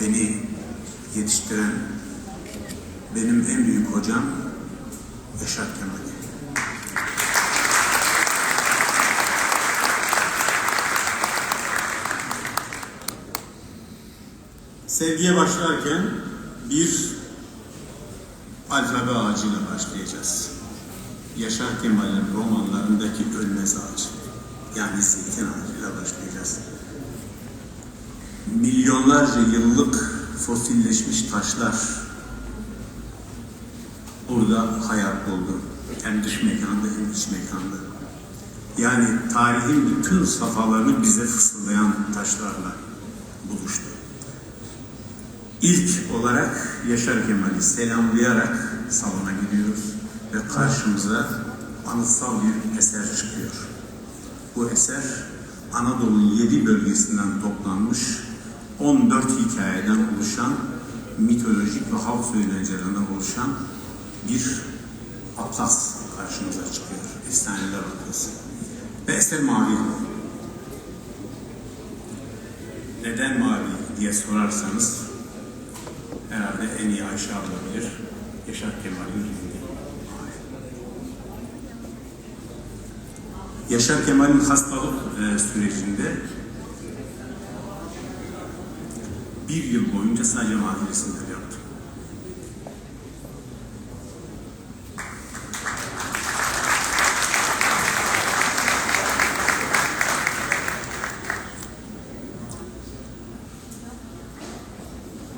beni yetiştiren benim en büyük hocam Yaşar Kemal'i. Sevgiye başlarken bir alfabe ağacıyla başlayacağız. Yaşar Kemal'in romanlarındaki ölmez ağacı. Yani zeytin ağacıyla başlayacağız. Milyonlarca yıllık fosilleşmiş taşlar burada hayat buldu. Hem dış mekanda hem iç mekanda. Yani tarihin bütün safhalarını bize fısıldayan taşlarla buluştu. İlk olarak Yaşar Kemal'i selamlayarak salona gidiyoruz ve karşımıza anıtsal bir eser çıkıyor. Bu eser Anadolu'nun yedi bölgesinden toplanmış 14 hikayeden oluşan mitolojik ve halk söylencelerinden oluşan bir atlas karşımıza çıkıyor. Efsaneler atlası. Ve eser mavi. Neden mavi diye sorarsanız herhalde en iyi Ayşe abla bilir. Yaşar Kemal'in rengi. Yaşar Kemal'in hastalık e, sürecinde bir yıl boyunca sadece mavi resimler yaptı.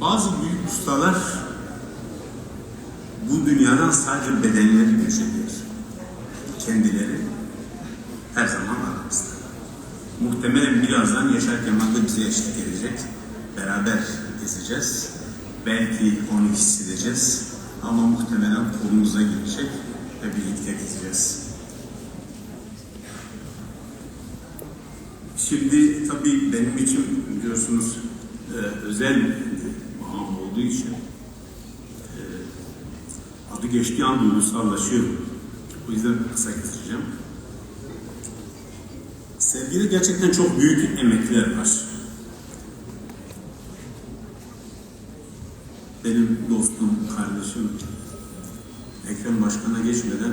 Bazı büyük ustalar bu dünyadan sadece bedenleri ediyor. Kendileri her zaman aramızda. Muhtemelen birazdan Yaşar Kemal da bize eşlik edecek. Beraber gezeceğiz. Belki onu hissedeceğiz. Ama muhtemelen kolumuza girecek ve birlikte gezeceğiz. Şimdi tabii benim için biliyorsunuz e, özel bağım olduğu için e, adı geçtiği an duygusallaşıyor. O yüzden kısa keseceğim. Sevgili gerçekten çok büyük emekler var. Benim dostum, kardeşim Ekrem Başkan'a geçmeden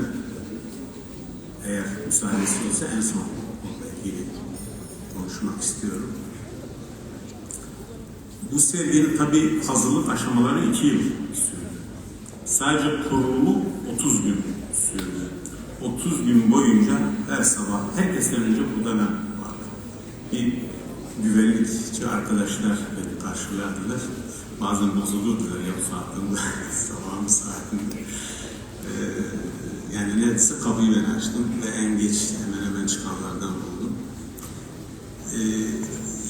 eğer müsaadesi olsa en son onunla ilgili konuşmak istiyorum. Bu serginin tabi hazırlık aşamaları iki yıl sürdü. Sadece kurulumu 30 gün sürdü. 30 gün boyunca her sabah, herkesten önce burada ben vardım. Bir güvenlikçi arkadaşlar beni karşılardılar. Bazen bozulurdular ya bu saatinde, sabahın saatinde. Ee, yani neredeyse kapıyı ben açtım ve en geç hemen hemen çıkanlardan oldum. Ee,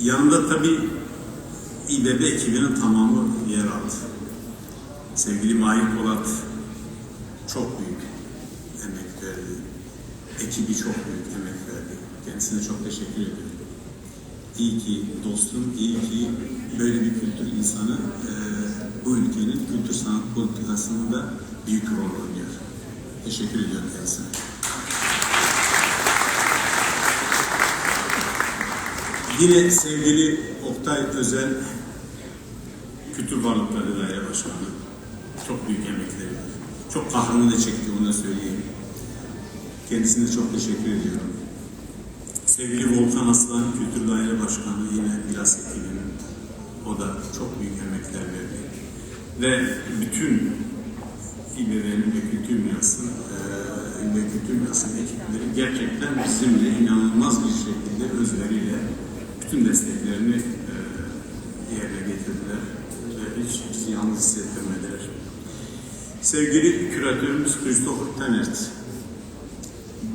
yanında tabii İBB ekibinin tamamı yer aldı. Sevgili Mahir Polat çok büyük emek verdi. Ekibi çok büyük emek verdi. Kendisine çok teşekkür ediyorum. İyi ki dostum, iyi ki böyle bir kültür insanı e, bu ülkenin kültür sanat politikasında büyük rol oynuyor. Teşekkür ediyorum kendisine. Yine sevgili Oktay Özel Kültür Varlıkları Daire Başkanı. Çok büyük emekleri var. Çok kahrını da çekti onu da söyleyeyim. Kendisine çok teşekkür ediyorum. Sevgili Volkan Aslan Kültür Daire Başkanı yine Milas ekibinin o da çok büyük emekler verdi. Ve bütün İBB'nin ve Kültür Miras'ın e, ve Kültür Miras'ın ekipleri gerçekten bizimle inanılmaz bir şekilde özveriyle bütün desteklerini e, yerine getirdiler ve hiç bizi yalnız hissettirmediler. Sevgili küratörümüz Christopher Tanert,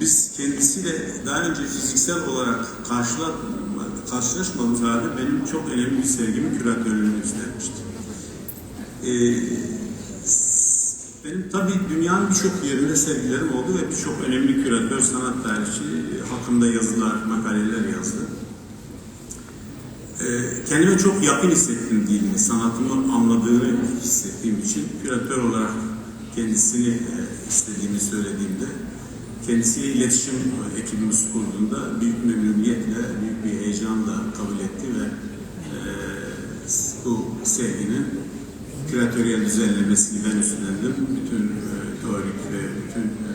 biz kendisiyle daha önce fiziksel olarak karşıla, karşılaşmadığımız halde benim çok önemli bir sergimin küratörlüğünü üstlenmişti. Ee, benim tabii dünyanın birçok yerinde sergilerim oldu ve birçok önemli küratör, sanat tarihçi hakkında yazılar, makaleler yazdı. Ee, kendime çok yakın hissettim dilini, sanatımı anladığını hissettiğim için küratör olarak kendisini e, istediğimi söylediğimde kendisiyle iletişim ekibimiz kurduğunda büyük memnuniyetle, büyük bir heyecanla kabul etti ve e, bu serginin küratöryel düzenlemesini ben üstlendim. Bütün e, teorik ve bütün e,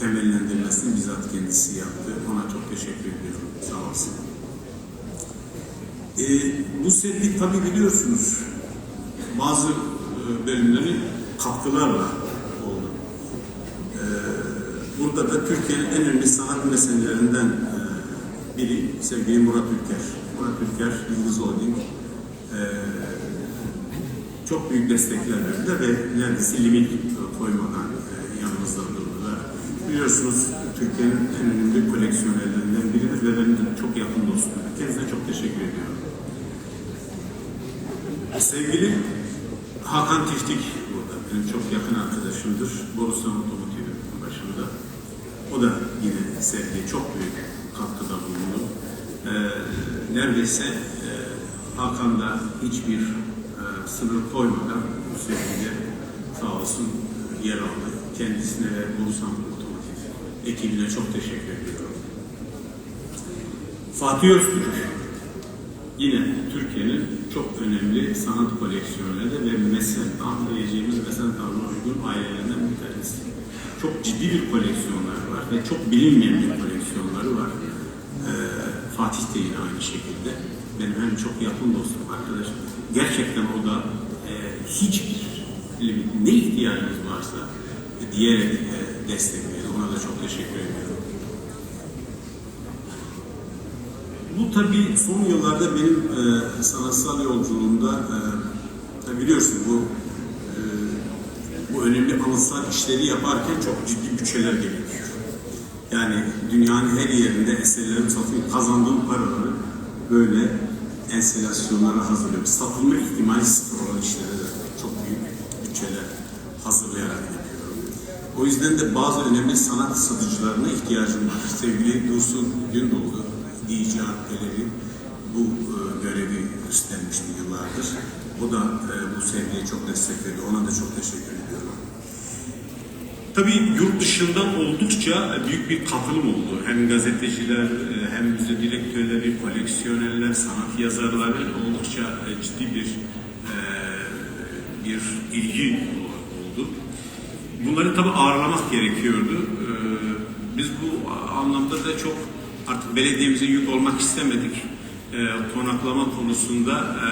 temellendirmesini bizzat kendisi yaptı. Ona çok teşekkür ediyorum. Sağ olsun. E, bu sergi tabi biliyorsunuz bazı e, bölümleri katkılarla burada da Türkiye'nin en önemli sanat meselelerinden e, biri sevgili Murat Ülker. Murat Ülker, Yıldız Holding e, çok büyük destekler verdiler ve neredeyse limit koymadan e, yanımızda durdular. Biliyorsunuz Türkiye'nin en önemli koleksiyonerlerinden biridir ve benim de çok yakın dostum. Kendisine çok teşekkür ediyorum. Sevgili Hakan Tiftik burada. Benim çok yakın arkadaşımdır. Borusan Otomotiv'in başında. O da yine sergiye çok büyük katkıda bulundu. Ee, neredeyse e, Hakan da hiçbir e, sınır koymadan bu sergide sağ olsun e, yer aldı. Kendisine ve Borusan Otomotiv ekibine çok teşekkür ediyorum. Fatih Öztürk yine Türkiye'nin çok önemli sanat koleksiyonları ve mesentan diyeceğimiz mesentanına uygun ailelerinden bir tanesi. Çok ciddi bir koleksiyonları var ve çok bilinmeyen bir koleksiyonları var. Ee, Fatih de yine aynı şekilde. Benim hem çok yakın dostum, arkadaşım. Gerçekten o da e, hiçbir limit, ne ihtiyacınız varsa e, diyerek e, destekledi. Ona da çok teşekkür ediyorum. Bu tabii son yıllarda benim e, sanatsal yolculuğumda e, biliyorsun bu e, bu önemli anıtsal işleri yaparken çok ciddi bütçeler gerekiyor. Yani dünyanın her yerinde eserlerim satın kazandığım paraları böyle enstalasyonlara hazırlıyorum. Satılma ihtimali sıfır olan işlere de çok büyük bütçeler hazırlayarak yapıyorum. O yüzden de bazı önemli sanat satıcılarına ihtiyacım var. Sevgili Dursun Gündoğdu, DJ Artgeleri bu e, görevi üstlenmişti yıllardır. O da e, bu sergiye çok destek veriyor. Ona da çok teşekkür ediyorum. Tabii yurt dışından oldukça büyük bir katılım oldu. Hem gazeteciler, e, hem müze direktörleri, koleksiyonerler, sanat yazarları oldukça e, ciddi bir e, bir ilgi oldu. Bunları tabii ağırlamak gerekiyordu. E, Biz bu anlamda da çok artık belediyemize yük olmak istemedik. E, Konaklama konusunda e,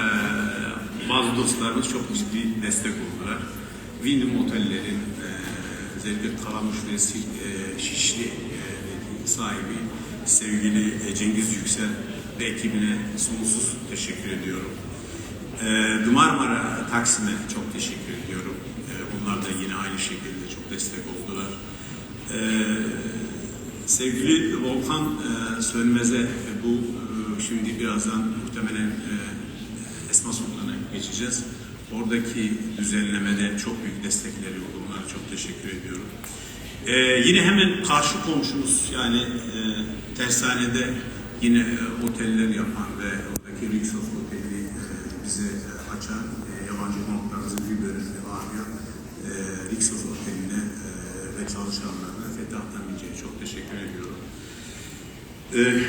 bazı dostlarımız çok ciddi destek oldular. Wyndham Oteller'in e, özellikle Kalamış ve Şişli e, sahibi sevgili e, Cengiz Yüksel ve ekibine sonsuz teşekkür ediyorum. E, Marmara Taksim'e çok teşekkür ediyorum. Bunlar da yine aynı şekilde çok destek oldular. Sevgili Volkan Sönmez'e bu şimdi birazdan muhtemelen Esma Sultan'a geçeceğiz. Oradaki düzenlemede çok büyük destekleri oldu. Çok teşekkür ediyorum. Ee, yine hemen karşı komşumuz yani e, tersanede yine e, oteller yapan ve oradaki Rixos Oteli e, bize e, açan e, yabancı konuklarımızın bir bölümünü ağırlayan e, Rixos Oteli'ne e, ve çalışanlarına Fethah Tamince'ye çok teşekkür ediyorum. Ee,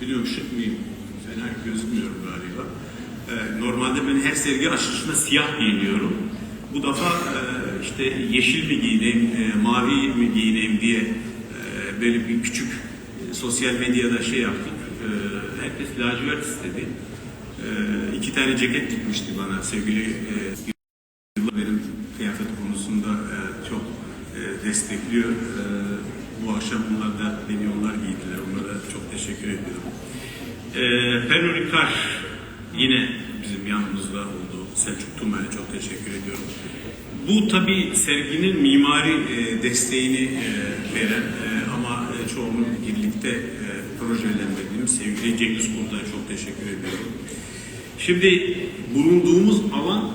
biliyorum şık mıyım? Fena gözükmüyorum galiba. Ee, normalde ben her sergi açılışında siyah giyiniyorum. Bu defa e, işte yeşil mi giyineyim, e, mavi mi giyineyim diye e, böyle bir küçük sosyal medyada şey yaptık. E, herkes lacivert istedi. E, iki tane ceket dikmişti bana sevgili e, benim kıyafet konusunda çok destekliyor. Bu akşam bunlar da beni onlar giydiler. Onlara çok teşekkür ediyorum. E, Pernod Ricard yine bizim yanımızda oldu. Selçuk Tumer'e çok teşekkür ediyorum. Bu tabi serginin mimari e, desteğini e, veren e, ama e, çoğunu birlikte e, projelendirdiğim sevgili Cengiz Kurt'a çok teşekkür ediyorum. Şimdi bulunduğumuz alan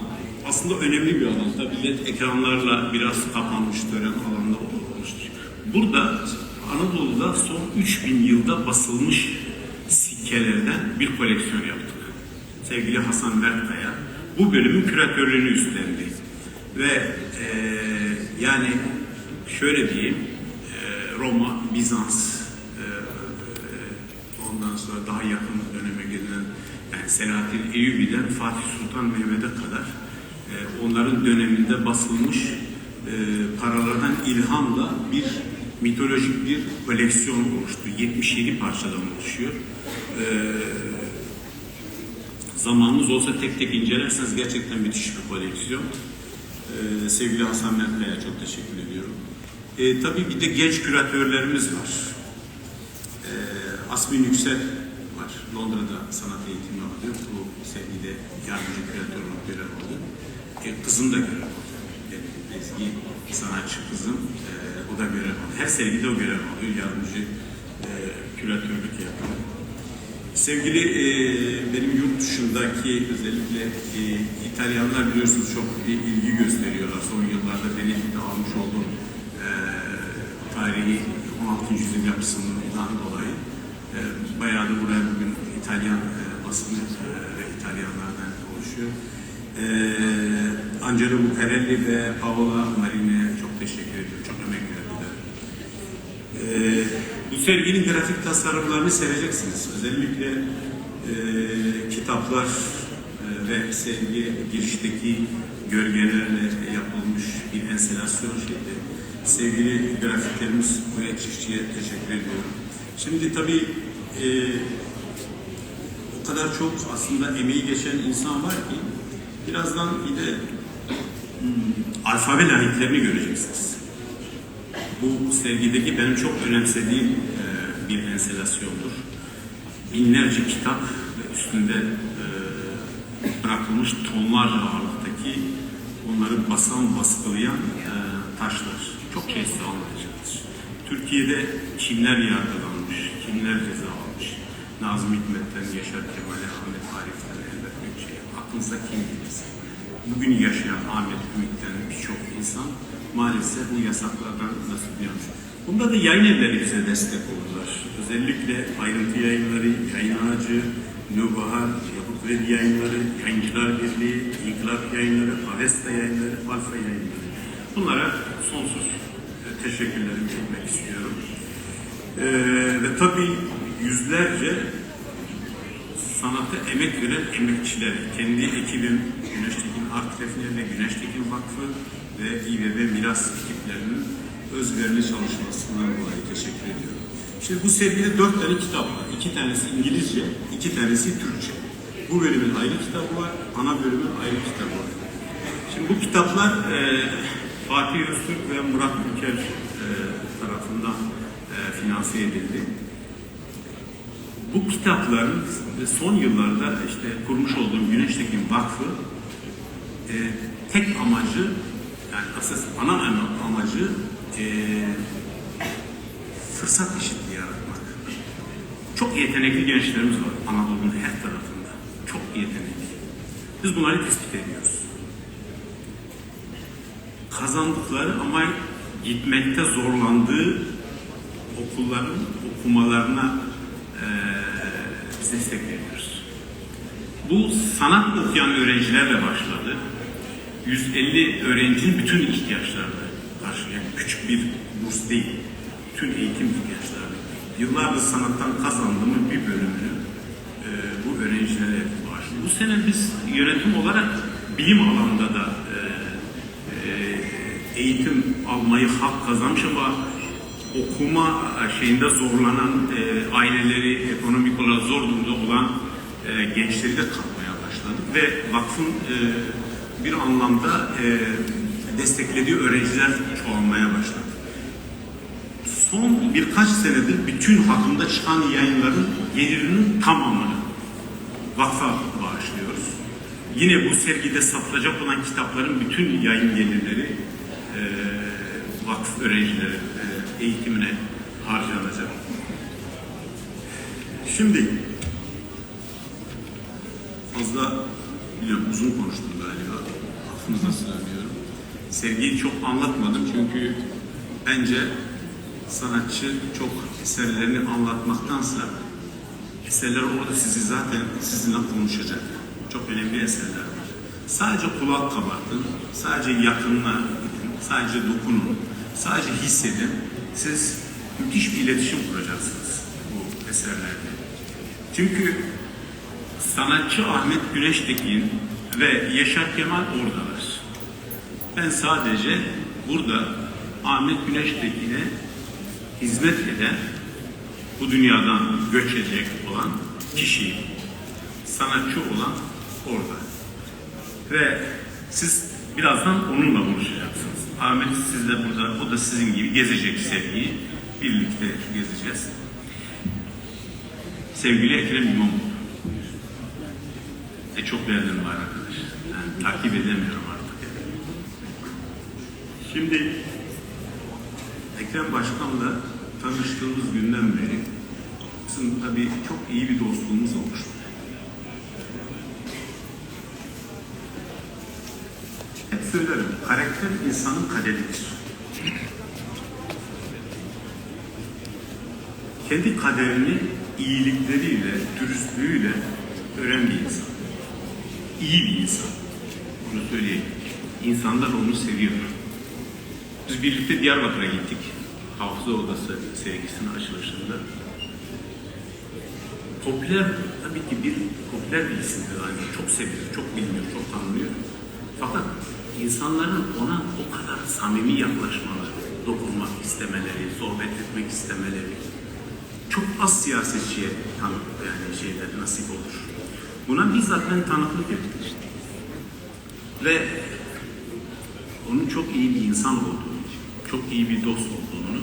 aslında önemli bir alan. Tabii ekranlarla biraz kapanmış dönem alanda olmuştur. Burada Anadolu'da son 3000 yılda basılmış sikkelerden bir koleksiyon yaptık. Sevgili Hasan Berkkaya bu bölümün küratörlüğünü üstlendi. Ve eee, yani şöyle diyeyim, eee, Roma, Bizans, eee, ondan sonra daha yakın döneme gelen Yani Selahattin Eyyubi'den Fatih Sultan Mehmet'e kadar e, onların döneminde basılmış e, paralardan ilhamla bir mitolojik bir koleksiyon oluştu. 77 parçadan oluşuyor. E, zamanınız olsa tek tek incelerseniz gerçekten müthiş bir koleksiyon. Ee, sevgili Hasan Mert'e çok teşekkür ediyorum. Ee, tabii bir de genç küratörlerimiz var. Ee, Asmin Yüksel var. Londra'da sanat eğitimi alıyor. Bu sergide yardımcı küratör olarak görev alıyor. Ee, kızım da görev alıyor. Ezgi sanatçı kızım. Ee, o da görev alıyor. Her sergide o görev alıyor. Yardımcı e, küratörlük yapıyor. Sevgili e, benim yurt dışındaki özellikle e, İtalyanlar biliyorsunuz çok e, ilgi gösteriyorlar. Son yıllarda deneyimde almış olduğum e, tarihi 16. yüzyıl yapısından dolayı e, bayağı da buraya bugün İtalyan e, basını e, ve İtalyanlardan oluşuyor. E, Angelo Bucarelli ve Paola Marine'ye çok teşekkür ediyorum. Çok emek verdiler. Ee, bu serginin grafik tasarımlarını seveceksiniz. Özellikle e, kitaplar e, ve sergi girişteki gölgelerle yapılmış bir enselasyon şekli. Sevgili grafiklerimiz Buraya Çiftçi'ye teşekkür ediyorum. Şimdi tabii e, o kadar çok aslında emeği geçen insan var ki birazdan bir de hmm, alfabe layıklarını göreceksiniz. Bu sergideki benim çok önemsediğim e, bir enselasyondur. Binlerce kitap ve üstünde e, bırakılmış tonlarca ağırlıktaki onları basan, baskılayan e, taşlar. Çok şey size anlatacaktır. Türkiye'de kimler yargılanmış, kimler ceza almış. Nazım Hikmet'ten Yaşar Kemal'e, Ahmet Arif'ten, Elbet Gökçe'ye. Aklınıza kim gelirse. Bugün yaşayan Ahmet Ümit'ten birçok insan maalesef bu yasaklardan nasiplenmiş. Bunda da yayın evleri bize destek oldular. Özellikle ayrıntı yayınları, yayın ağacı, Nubahar, Yapı Kredi yayınları, Yayıncılar Birliği, İnkılap yayınları, Avesta yayınları, Alfa yayınları. Bunlara sonsuz e, teşekkürlerimi çekmek istiyorum. Ee, ve tabii yüzlerce sanata emek veren emekçiler, kendi ekibim, Güneş Tekin Art Refine ve Güneş Vakfı ve İBB Miras ekiplerinin özverili çalışmasından dolayı teşekkür ediyorum. Şimdi bu sergide dört tane kitap var. İki tanesi İngilizce, iki tanesi Türkçe. Bu bölümün ayrı kitabı var, ana bölümün ayrı kitabı var. Şimdi bu kitaplar e, Fatih Öztürk ve Murat Ülker e, tarafından e, finanse edildi bu kitapların son yıllarda işte kurmuş olduğum Güneştekin Vakfı e, tek amacı yani asas ana ama- amacı e, fırsat eşitliği yaratmak. Çok yetenekli gençlerimiz var Anadolu'nun her tarafında. Çok yetenekli. Biz bunları tespit ediyoruz. Kazandıkları ama gitmekte zorlandığı okulların okumalarına biz destek veriyoruz. Bu sanat okuyan öğrencilerle başladı. 150 öğrencinin bütün ihtiyaçlarını karşılayan küçük bir burs değil. Bütün eğitim ihtiyaçlarını. Yıllardır sanattan kazandığımın bir bölümünü eee, bu öğrencilere bağışlıyor. Bu sene biz yönetim olarak bilim alanında da eee, eee, eğitim almayı hak kazanmış ama okuma şeyinde zorlanan e, aileleri ekonomik olarak zor durumda olan e, gençleri de katmaya başladık ve vakfın e, bir anlamda e, desteklediği öğrenciler çoğalmaya başladı. Son birkaç senedir bütün hakkında çıkan yayınların gelirinin tamamını vakfa bağışlıyoruz. Yine bu sergide satılacak olan kitapların bütün yayın gelirleri e, vakıf öğrencileri e, eğitimine harcanacak. Şimdi fazla biliyorum uzun konuştum galiba. Affınıza sığınıyorum. Sergiyi çok anlatmadım çünkü bence sanatçı çok eserlerini anlatmaktansa eserler orada sizi zaten sizinle konuşacak. Çok önemli eserler var. Sadece kulak kabartın, sadece yakınına gidin, sadece dokunun, sadece hissedin. Siz müthiş bir iletişim kuracaksınız bu eserlerde. Çünkü sanatçı Ahmet Güneştekin ve Yaşar Kemal oradalar. Ben sadece burada Ahmet Güneştekin'e hizmet eden, bu dünyadan göç edecek olan kişi, sanatçı olan orada. Ve siz birazdan onunla buluşacaksınız. Ahmet siz de burada, o da sizin gibi gezecek sergiyi. Birlikte gezeceğiz. Sevgili Ekrem İmamoğlu. E çok derdim var arkadaş. Yani takip edemiyorum artık. Şimdi Ekrem Başkan'la tanıştığımız günden beri bizim tabii çok iyi bir dostluğumuz olmuştu. Söylerim, karakter insanın kaderidir. Kendi kaderini iyilikleriyle, dürüstlüğüyle öğren bir insan. İyi bir insan. Bunu söyleyeyim. İnsanlar onu seviyor. Biz birlikte Diyarbakır'a gittik. Hafıza Odası sergisinin açılışında. Popüler, tabii ki bir popüler bir isimdir. Yani çok sevilir, çok biliniyor, çok tanınıyor. Fakat insanların ona o kadar samimi yaklaşmaları, dokunmak istemeleri, sohbet etmek istemeleri çok az siyasetçiye tanı, yani şeyler nasip olur. Buna bizzat ben tanıklık ettim. Ve onun çok iyi bir insan olduğunu, çok iyi bir dost olduğunu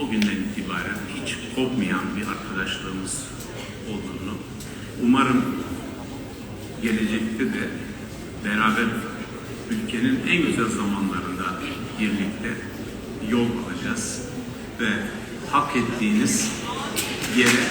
o günden itibaren hiç kopmayan bir arkadaşlığımız olduğunu umarım gelecekte de beraber ülkenin en güzel zamanlarında birlikte yol alacağız ve hak ettiğiniz yere